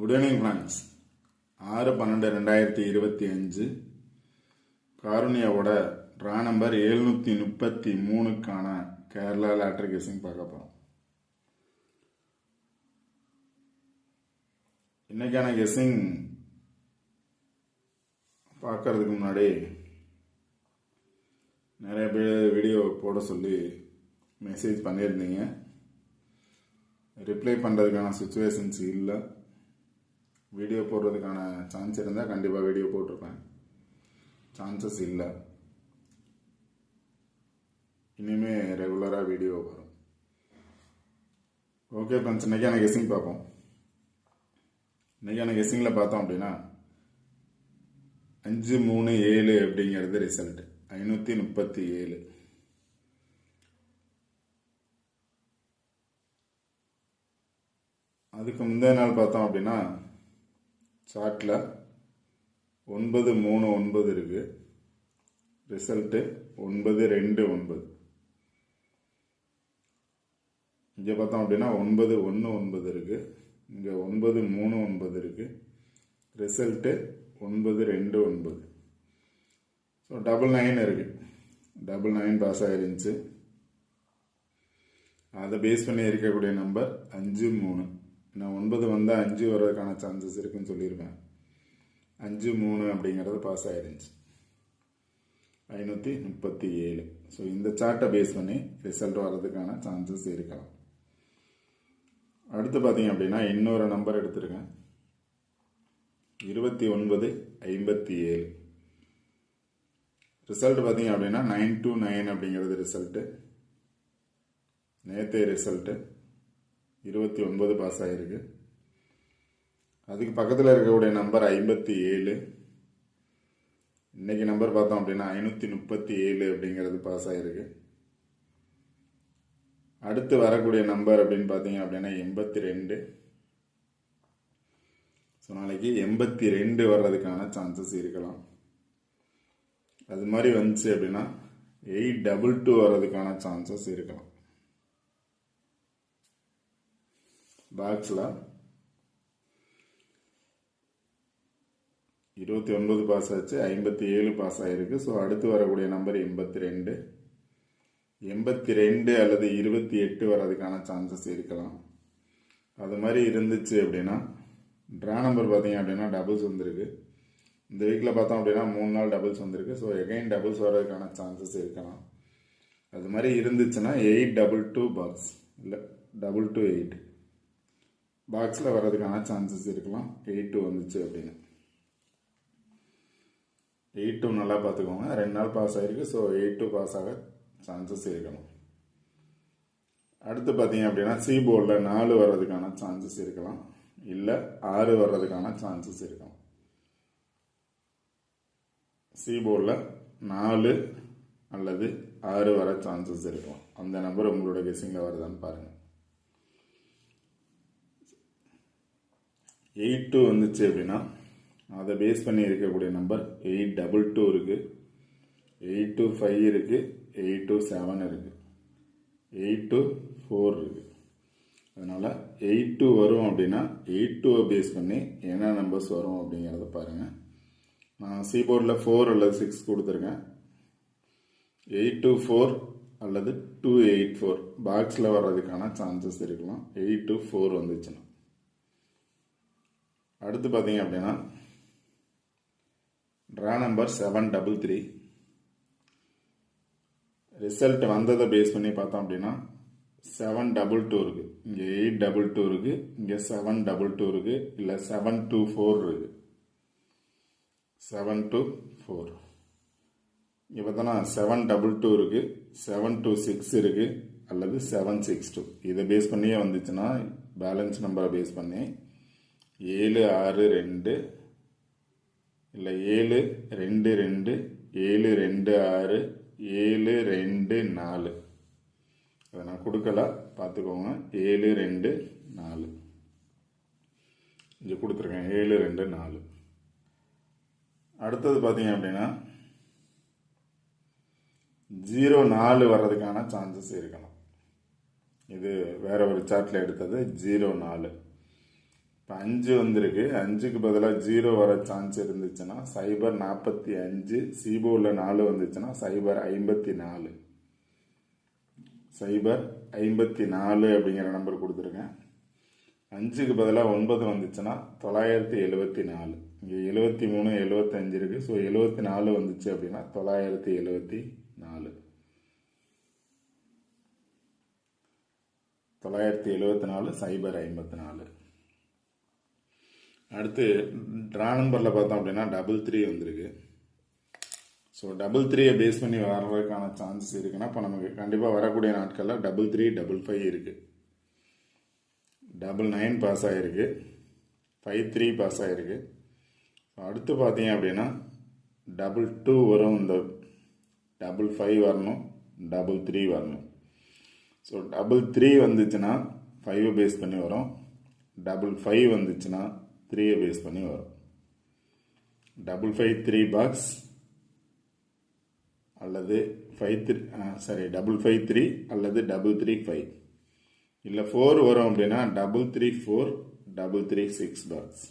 Good evening friends ஆறு பன்னெண்டு ரெண்டாயிரத்தி இருபத்தி அஞ்சு காருண்யாவோட ட்ரா நம்பர் எழுநூற்றி முப்பத்தி மூணுக்கான கேரளா லேட்டர் கேஸிங் பார்க்க போகிறோம் இன்னைக்கான கெஸ்ஸிங் பார்க்கறதுக்கு முன்னாடி நிறைய பேர் வீடியோ போட சொல்லி மெசேஜ் பண்ணியிருந்தீங்க. ரிப்ளை பண்ணுறதுக்கான சுச்சுவேஷன்ஸ் இல்லை. வீடியோ போடுறதுக்கான சான்ஸ் இருந்தால் கண்டிப்பாக வீடியோ போட்டிருப்பேன். சான்சஸ் இல்லை. இனிமே ரெகுலராக வீடியோ வரும். ஓகே ஃப்ரெண்ட்ஸ் இன்றைக்கான கெஸ்ஸிங் பார்ப்போம். இன்றைக்கான கெஸ்ஸிங்கில் பார்த்தோம் அப்படின்னா அஞ்சு மூணு ஏழு அப்படிங்கிறது ரிசல்ட் ஐநூற்றி முப்பத்தி ஏழு. அதுக்கு முந்தைய நாள் பார்த்தோம் அப்படின்னா சார்ட்டில் ஒன்பது மூணு ஒன்பது இருக்குது ரிசல்ட்டு ஒன்பது ரெண்டு ஒன்பது. இங்கே பார்த்தோம் அப்படின்னா ஒன்பது ஒன்று ஒன்பது இருக்குது இங்கே ஒன்பது மூணு ஒன்பது இருக்குது ரிசல்ட்டு ஒன்பது ரெண்டு ஒன்பது. ஸோ டபுள் நைன் இருக்குது டபுள் நைன் பாஸ் ஆகிருந்துச்சு அதை பேஸ் பண்ணி இருக்கக்கூடிய நம்பர் அஞ்சு மூணு. நான் ஒன்பது வந்தால் அஞ்சு வர்றதுக்கான சான்சஸ் இருக்குன்னு சொல்லியிருப்பேன் அஞ்சு மூணு அப்படிங்கிறது பாஸ் ஆகிருந்துச்சு ஐநூற்றி முப்பத்தி ஏழு. ஸோ இந்த சார்ட்டை பேஸ் பண்ணி ரிசல்ட் வர்றதுக்கான சான்சஸ் இருக்கலாம். அடுத்து பார்த்தீங்க அப்படின்னா இன்னொரு நம்பர் எடுத்திருக்கேன். இருபத்தி ஒன்பது ஐம்பத்தி ஏழு. ரிசல்ட் பார்த்தீங்க அப்படின்னா நைன் டூ நைன் அப்படிங்கிறது ரிசல்ட்டு நேற்று ரிசல்ட்டு இருபத்தி ஒன்பது பாஸ் ஆகிருக்கு அதுக்கு பக்கத்தில் இருக்கக்கூடிய நம்பர் ஐம்பத்தி ஏழு. இன்றைக்கி நம்பர் பார்த்தோம் அப்படின்னா ஐநூற்றி முப்பத்தி ஏழு அப்படிங்கிறது பாஸ் ஆகிருக்கு அடுத்து வரக்கூடிய நம்பர் அப்படின்னு பார்த்தீங்க அப்படின்னா எண்பத்தி ரெண்டு. ஸோ நாளைக்கு எண்பத்தி ரெண்டு வர்றதுக்கான சான்சஸ் இருக்கலாம். அது மாதிரி வந்துச்சு அப்படின்னா எயிட் டபுள் டூ வர்றதுக்கான சான்சஸ் இருக்கலாம். பாக்ஸில் இருபத்தி ஒன்பது பாஸ் ஆச்சு ஐம்பத்தி ஏழு பாஸ் ஆகிருக்கு ஸோ அடுத்து வரக்கூடிய நம்பர் எண்பத்தி ரெண்டு எண்பத்தி ரெண்டு அல்லது இருபத்தி எட்டு வர்றதுக்கான சான்சஸ் இருக்கலாம் அது மாதிரி இருந்துச்சு அப்படின்னா ட்ரா நம்பர் பார்த்தீங்க அப்படின்னா டபுள்ஸ் வந்திருக்கு இந்த வீக்கில் பார்த்தோம் அப்படின்னா மூணு நாள் டபுள்ஸ் வந்திருக்கு ஸோ எகைன் டபுள்ஸ் வர்றதுக்கான சான்சஸ் இருக்கலாம் அது மாதிரி இருந்துச்சுன்னா எயிட் டபுள் டூ பாக்ஸ் இல்லை டபுள் டூ எயிட் பாக்ஸில் வர்றதுக்கான சான்சஸ் இருக்கலாம். எயிட் டூ வந்துச்சு அப்படின்னு. எயிட் டூ நல்லா பார்த்துக்கோங்க. ரெண்டு நாள் பாஸ் ஆகிருக்கு ஸோ எயிட் டூ பாஸ் ஆக சான்சஸ் இருக்கணும். அடுத்து பார்த்தீங்க அப்படின்னா சி போர்டில் நாலு வர்றதுக்கான சான்சஸ் இருக்கலாம். இல்லை ஆறு வர்றதுக்கான சான்சஸ் இருக்கலாம். சி போர்டில் நாலு அல்லது ஆறு வர சான்சஸ் இருக்கலாம். அந்த நம்பர் உங்களோட கெஸிங்கில் வருதான்னு பாருங்கள் எயிட் டூ வந்துச்சு அப்படின்னா அதை பேஸ் பண்ணி இருக்கக்கூடிய நம்பர் எயிட் டபுள் டூ இருக்குது எயிட் டூ ஃபைவ் இருக்குது எயிட் டூ செவன் இருக்குது எயிட் டூ ஃபோர் இருக்குது அதனால் எயிட் டூ வரும் அப்படின்னா எயிட் டூவை பேஸ் பண்ணி என்ன நம்பர்ஸ் வரும் அப்படிங்கிறத பாருங்கள் நான் சீபோர்டில் ஃபோர் அல்லது சிக்ஸ் கொடுத்துருக்கேன். எயிட் டூ ஃபோர் அல்லது டூ எயிட் ஃபோர் பாக்ஸில் வர்றதுக்கான சான்சஸ் இருக்கலாம். எயிட் டூ ஃபோர் வந்துச்சுன்னா. அடுத்து பார்த்தீங்க அப்படின்னா draw number seven double three result வந்ததை பேஸ் பண்ணி பார்த்தோம் அப்படின்னா செவன் டபுள் டூ இருக்குது இங்கே எயிட் டபுள் டூ இருக்குது இங்கே செவன் டபுள் டூ இருக்குது இல்லை செவன் டூ ஃபோர் இருக்குது செவன் டூ ஃபோர் இங்கே பார்த்தோன்னா செவன் டபுள் டூ இருக்குது செவன் டூ சிக்ஸ் இருக்குது அல்லது செவன் சிக்ஸ் டூ இதை பேஸ் பண்ணியே வந்துச்சுன்னா பேலன்ஸ் நம்பரை பேஸ் பண்ணி ஏழு ஆறு ரெண்டு இல்லை ஏழு ரெண்டு ரெண்டு ஏழு ரெண்டு ஆறு ஏழு ரெண்டு நாலு. அதை நான் கொடுக்கல பார்த்துக்கோங்க. ஏழு ரெண்டு நாலு. இங்கே கொடுத்துருக்கேன் ஏழு ரெண்டு நாலு. அடுத்தது பார்த்தீங்க அப்படின்னா ஜீரோ நாலு வர்றதுக்கான சான்சஸ் இருக்கலாம். இது வேற ஒரு சார்ட்டில் எடுத்தது ஜீரோ நாலு. இப்போ அஞ்சு வந்திருக்கு. அஞ்சுக்கு பதிலாக ஜீரோ வர சான்ஸ் இருந்துச்சுன்னா சைபர் நாற்பத்தி அஞ்சு சிபோவில் நாலு வந்துச்சுன்னா சைபர் ஐம்பத்தி நாலு. சைபர் ஐம்பத்தி நாலு அப்படிங்கிற நம்பர் கொடுத்துருக்கேன் அஞ்சுக்கு பதிலாக ஒன்பது வந்துச்சுன்னா தொள்ளாயிரத்தி எழுபத்தி நாலு. இங்கே எழுபத்தி மூணு எழுபத்தஞ்சு இருக்குது ஸோ எழுபத்தி நாலு வந்துச்சு அப்படின்னா தொள்ளாயிரத்தி எழுபத்தி நாலு. தொள்ளாயிரத்தி எழுபத்தி நாலு சைபர் ஐம்பத்தி நாலு. அடுத்து ட்ரா நம்பரில் பார்த்தோம் அப்படின்னா டபுள் த்ரீ வந்திருக்கு. ஸோ டபுள் த்ரீயை பேஸ் பண்ணி வர்றதுக்கான சான்சஸ் இருக்குன்னா இப்போ நமக்கு கண்டிப்பாக வரக்கூடிய நாட்களில் டபுள் த்ரீ டபுள் ஃபைவ் இருக்குது டபுள் நைன் பாஸ் ஆகிருக்கு ஃபைவ் த்ரீ பாஸ் ஆகிருக்கு அடுத்து பார்த்தீங்க அப்படின்னா டபுள் டூ வரும் இந்த டபுள் ஃபைவ் வரணும் டபுள் த்ரீ வரணும். ஸோ டபுள் த்ரீ வந்துச்சுன்னா ஃபைவை பேஸ் பண்ணி வரும். டபுள் ஃபைவ் வந்துச்சுன்னா த்ரீயை பேஸ் பண்ணி வரும். டபுள் ஃபைவ் த்ரீ பாக்ஸ் அல்லது five three sorry double five three அல்லது டபுள் த்ரீ ஃபைவ் இல்லை ஃபோர் வரும் அப்படின்னா double three four double three six box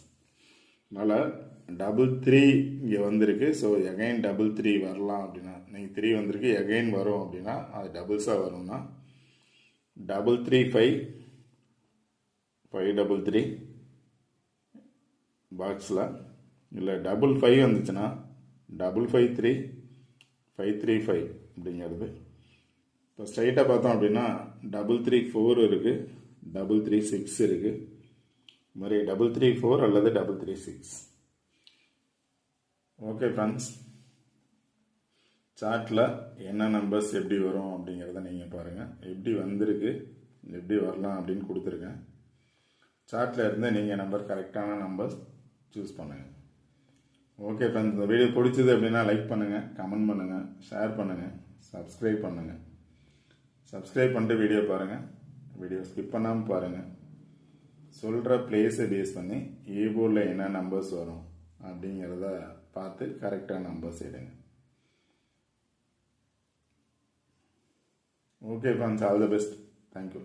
அதனால் டபுள் த்ரீ இங்கே வந்திருக்கு. ஸோ எகைன் டபுள் த்ரீ வரலாம் அப்படின்னா நீங்கள் த்ரீ வந்திருக்கு. எகைன் வரும் அப்படின்னா அது டபுள்ஸாக வரும்னா double three five five double three பாக்ஸில் இல்லை டபுள் ஃபைவ் வந்துச்சுன்னா double five three five three five அப்படிங்கிறது. இப்போ ஸ்ட்ரைட்டாக பார்த்தோம் அப்படின்னா டபுள் த்ரீ ஃபோர் இருக்குது டபுள் த்ரீ சிக்ஸ் இருக்குது இது மாதிரி டபுள் த்ரீ ஃபோர் அல்லது double three six okay friends சார்ட்டில் என்ன நம்பர்ஸ் எப்படி வரும் அப்படிங்கிறத நீங்கள் பாருங்கள் எப்படி வந்திருக்கு எப்படி வரலாம் அப்படின்னு கொடுத்துருக்கேன். சார்ட்டில் இருந்து நீங்கள் நம்பர் கரெக்டான நம்பர்ஸ் சூஸ் பண்ணுங்கள் ஓகே ஃப்ரெண்ட்ஸ் இந்த வீடியோ பிடிச்சது அப்படின்னா லைக் பண்ணுங்கள் கமெண்ட் பண்ணுங்கள் ஷேர் பண்ணுங்கள் சப்ஸ்கிரைப் பண்ணுங்கள் சப்ஸ்கிரைப் பண்ணிட்டு வீடியோ பாருங்கள் வீடியோ ஸ்கிப் பண்ணாமல் பாருங்கள் சொல்கிற பிளேஸை பேஸ் பண்ணி ஏ போர்டில் என்ன நம்பர்ஸ் வரும் அப்படிங்கிறத பார்த்து கரெக்டாக நம்பர்ஸ் எடுங்க okay friends all the best thank you